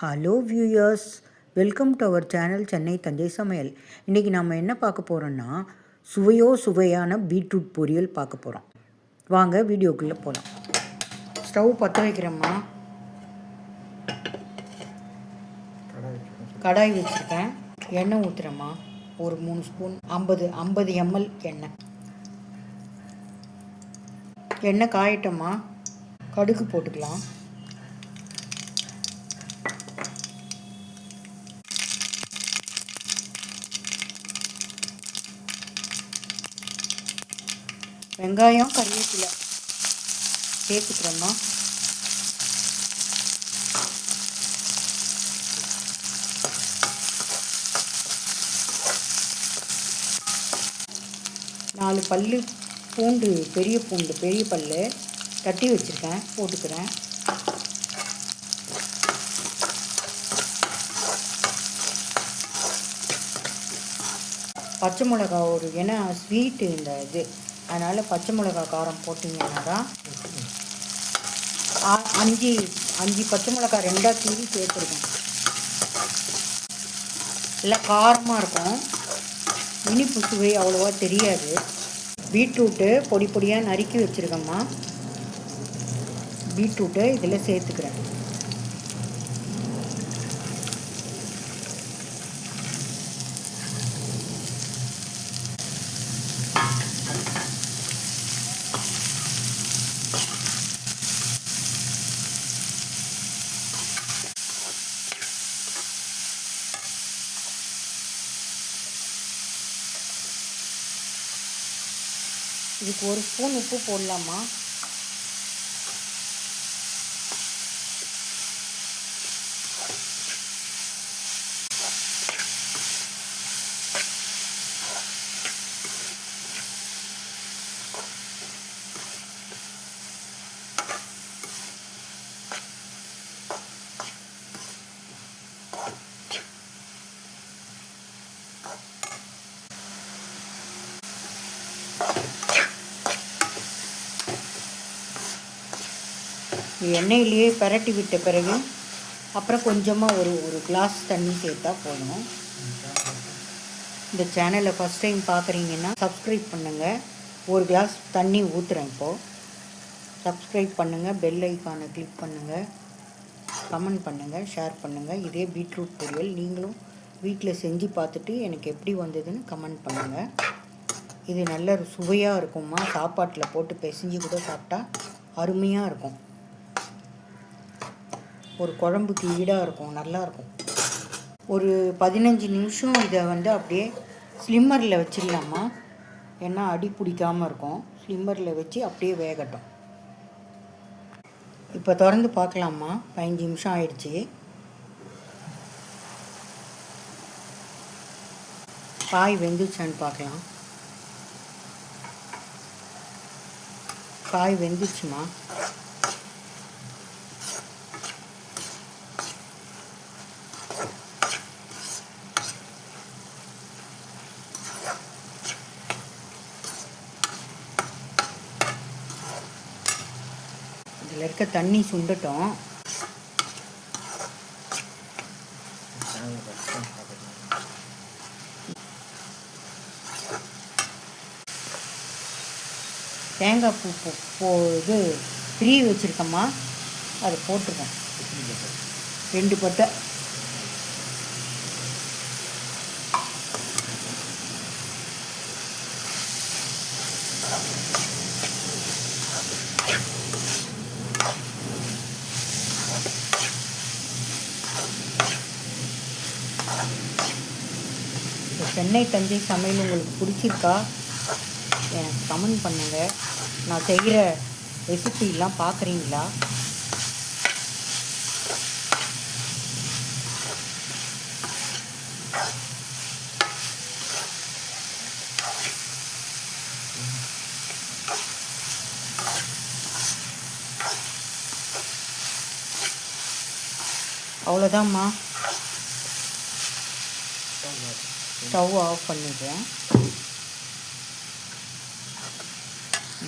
Hello viewers welcome to our channel Chennai Thanjai சமையல் இன்றைக்கி நம்ம என்ன பார்க்க போகிறோன்னா சுவையோ சுவையான பீட்ரூட் பொரியல் பார்க்க போகிறோம் வாங்க வீடியோக்குள்ளே போகலாம் ஸ்டவ் பற்ற வைக்கிறேம்மா. கடாய் வச்சுருக்கேன். எண்ணெய் ஊற்றுறேம்மா ஒரு மூணு ஸ்பூன் ஐம்பது ஐம்பது எம்எல் எண்ணெய். எண்ணெய் காயட்டம்மா. கடுகு போட்டுக்கலாம். வெங்காயம் கறிவேப்பிலை. சேர்த்துக்கிறோம்மா. நாலு பல் பூண்டு பெரிய பூண்டு பெரிய பல் தட்டி வச்சுருக்கேன் போட்டுக்கிறேன். பச்சை மிளகா ஒரு ஏன்னா ஸ்வீட்டு இந்த இது. அதனால் பச்சை மிளகா காரம் போட்டிங்கன்னா தான் அஞ்சு அஞ்சு பச்சை மிளகா ரெண்டாக கீறி சேர்த்துருக்கோம். நல்லா காரமாக இருக்கும். இனிப்பு சுவை அவ்வளோவா தெரியாது. பீட்ரூட்டு பொடி பொடியாக நறுக்கி வச்சுருக்கோம்மா. பீட்ரூட்டை இதில் சேர்த்துக்கிறேன். இதுக்கு ஒரு ஸ்பூன் உப்பு போடலாமா? எண்ணெயிலேயே பிரட்டி விட்ட பிறகு அப்புறம் கொஞ்சமாக ஒரு ஒரு கிளாஸ் தண்ணி சேர்த்தா போதும். இந்த சேனலை ஃபஸ்ட் டைம் பார்க்குறீங்கன்னா சப்ஸ்கிரைப் பண்ணுங்கள் ஒரு கிளாஸ் தண்ணி ஊற்றுறேன் இப்போது சப்ஸ்கிரைப் பண்ணுங்கள் பெல் ஐக்கானை கிளிக் பண்ணுங்கள் கமெண்ட் பண்ணுங்கள் ஷேர் பண்ணுங்கள் இதே பீட்ரூட் பொரியல் நீங்களும் வீட்டில் செஞ்சு பார்த்துட்டு எனக்கு எப்படி வந்ததுன்னு கமெண்ட் பண்ணுங்கள் இது நல்ல சுவையாக இருக்கும்மா. சாப்பாட்டில் போட்டு பிசைஞ்சு கூட சாப்பிட்டா அருமையாக இருக்கும். ஒரு குழம்புக்கு ஈடாக இருக்கும் நல்லா இருக்கும். ஒரு பதினஞ்சு நிமிஷம் இதை வந்து அப்படியே ஸ்லிம்மரில் வச்சிடலாமா? ஏன்னா அடி பிடிக்காமல் இருக்கும். ஸ்லிம்மரில் வச்சு அப்படியே வேகட்டும். இப்போ திறந்து பார்க்கலாமா? பதினஞ்சு நிமிஷம் ஆயிடுச்சு. காய் வெந்துச்சான்னு பார்க்கலாம். காய் வெந்துச்சுமா இதில் இருக்க தண்ணி சுண்டட்டும். தேங்காய் பூ பூ போ இது ஃப்ரீ வச்சுருக்கம்மா. அதை போட்டுருக்கோம் ரெண்டு பட்டை. இந்த சென்னை தஞ்சை சமையல் உங்களுக்கு பிடிச்சிருக்கா? எனக்கு கமெண்ட் பண்ணுங்கள் நான் செய்கிற ரெசிபிலாம் பார்க்குறீங்களா? அவ்வளோதாம்மா ஸ்டவ் ஆஃப் பண்ணிடுறேன்.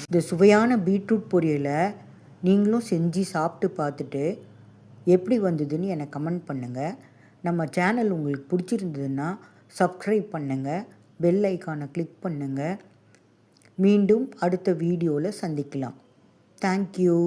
இந்த சுவையான பீட்ரூட் பொரியலை நீங்களும் செஞ்சு சாப்பிட்டு பார்த்துட்டு எப்படி வந்ததுன்னு எனக்கு கமெண்ட் பண்ணுங்கள் நம்ம சேனல் உங்களுக்கு பிடிச்சிருந்ததுன்னா சப்ஸ்கிரைப் பண்ணுங்கள் பெல் ஐக்கானை கிளிக் பண்ணுங்கள் மீண்டும் அடுத்த வீடியோவில் சந்திக்கலாம். தேங்க்யூ